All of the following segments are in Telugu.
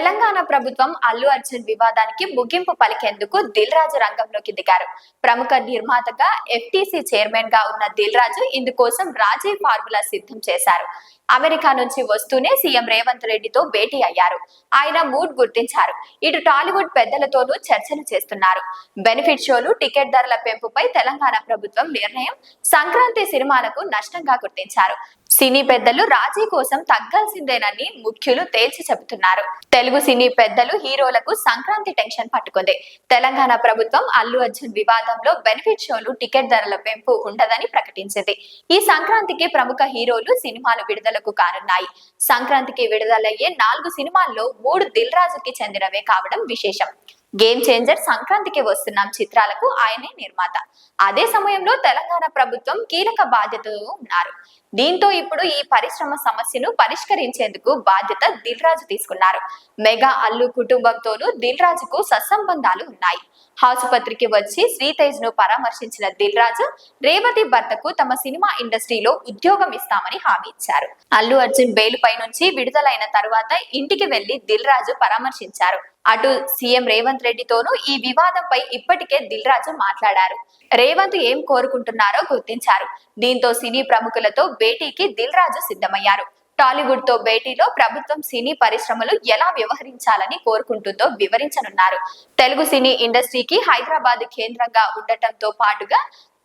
తెలంగాణ ప్రభుత్వం అల్లు అర్జున్ వివాదానికి ముగింపు పలికేందుకు దిల్ రాజు రంగంలోకి దిగారు. ప్రముఖ నిర్మాతగా ఎఫ్టీసీ చైర్మన్గా ఉన్న దిల్ రాజు ఇందుకోసం రాజీ ఫార్ములా సిద్ధం చేశారు. అమెరికా నుంచి వస్తూనే సీఎం రేవంత్ రెడ్డితో భేటీ అయ్యారు. ఆయన మూడ్ గుర్తించారు. ఇటు టాలీవుడ్ పెద్దలతోనూ చర్చలు చేస్తున్నారు. బెనిఫిట్ షోలు టికెట్ ధరల పెంపుపై తెలంగాణ ప్రభుత్వం నిర్ణయం సంక్రాంతి సినిమాలకు నష్టంగా గుర్తించారు. సినీ పెద్దలు రాజీ కోసం తగ్గాల్సిందేనని ముఖ్యులు తేల్చి చెబుతున్నారు. తెలుగు సినీ పెద్దలు హీరోలకు సంక్రాంతి టెన్షన్ పట్టుకుంది. తెలంగాణ ప్రభుత్వం అల్లు అర్జున్ వివాదంలో బెనిఫిట్ షోలు టికెట్ ధరల పెంపు ఉండదని ప్రకటించింది. ఈ సంక్రాంతికి ప్రముఖ హీరోలు సినిమాలు విడుదలకు కానున్నాయి. సంక్రాంతికి విడుదలయ్యే నాలుగు సినిమాల్లో మూడు దిల్ రాజుకి చెందినవే కావడం విశేషం. గేమ్ చేంజర్ సంక్రాంతికి వస్తున్నాం చిత్రాలకు ఆయనే నిర్మాత. అదే సమయంలో తెలంగాణ ప్రభుత్వం కీలక బాధ్యతలు ఉన్నారు. దీంతో ఇప్పుడు ఈ పరిశ్రమ సమస్యను పరిష్కరించేందుకు బాధ్యత దిల్ రాజు తీసుకున్నారు. మెగా అల్లు కుటుంబంతోనూ దిల్ రాజుకు సత్సంబంధాలు ఉన్నాయి. ఆసుపత్రికి వచ్చి శ్రీతేజ్ను పరామర్శించిన దిల్ రాజు రేవతి భర్తకు తమ సినిమా ఇండస్ట్రీలో ఉద్యోగం ఇస్తామని హామీ ఇచ్చారు. అల్లు అర్జున్ బెయిలుపై నుంచి విడుదలైన తరువాత ఇంటికి వెళ్ళి దిల్ రాజు పరామర్శించారు. అటు సీఎం రేవంత్ రెడ్డితోనూ ఈ వివాదంపై ఇప్పటికే దిల్ రాజు మాట్లాడారు. రేవంత్ ఏం కోరుకుంటున్నారో గుర్తించారు. దీంతో సినీ ప్రముఖులతో భేటీకి దిల్ రాజు సిద్ధమయ్యారు. టాలీవుడ్తో భేటీలో ప్రభుత్వం సినీ పరిశ్రమలు ఎలా వ్యవహరించాలని కోరుకుంటుందో వివరించనున్నారు. తెలుగు సినీ ఇండస్ట్రీకి హైదరాబాద్ కేంద్రంగా ఉండటంతో పాటుగా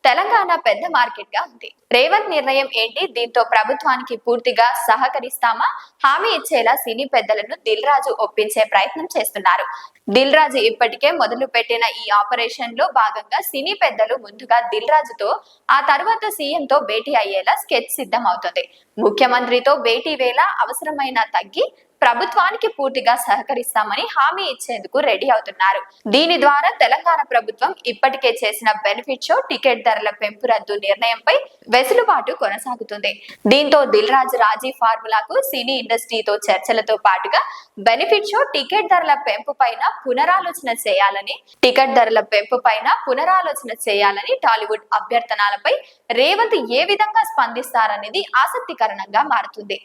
తెలంగాణ పెద్ద మార్కెట్గా ఉంది. రేవంత్ నిర్ణయం ఏంటి? దీంతో ప్రభుత్వానికి పూర్తిగా సహకరిస్తామా? హామీ ఇచ్చేలా సినీ పెద్దలను దిల్ రాజు ఒప్పించే ప్రయత్నం చేస్తున్నారు. దిల్ రాజు ఇప్పటికే మొదలు పెట్టిన ఈ ఆపరేషన్లో భాగంగా సినీ పెద్దలు ముందుగా దిల్ రాజుతో ఆ తర్వాత సీఎం తో భేటీ అయ్యేలా స్కెచ్ సిద్ధం అవుతుంది ముఖ్యమంత్రితో భేటీ వేళ అవసరమైన తగ్గి ప్రభుత్వానికి పూర్తిగా సహకరిస్తామని హామీ ఇచ్చేందుకు రెడీ అవుతున్నారు. దీని ద్వారా తెలంగాణ ప్రభుత్వం ఇప్పటికే చేసిన బెనిఫిట్ షో టికెట్ ధరల పెంపు రద్దు నిర్ణయంపై వెసులుబాటు కొనసాగుతుంది. దీంతో దిల్ రాజు రాజీ ఫార్ములాకు సినీ ఇండస్ట్రీతో చర్చలతో పాటుగా బెనిఫిట్ షో టికెట్ ధరల పెంపు పైన పునరాలోచన చేయాలని టికెట్ ధరల పెంపు పైన పునరాలోచన చేయాలని టాలీవుడ్ అభ్యర్థనలపై రేవంత్ ఏ విధంగా స్పందిస్తారనేది ఆసక్తికరంగా మారుతుంది.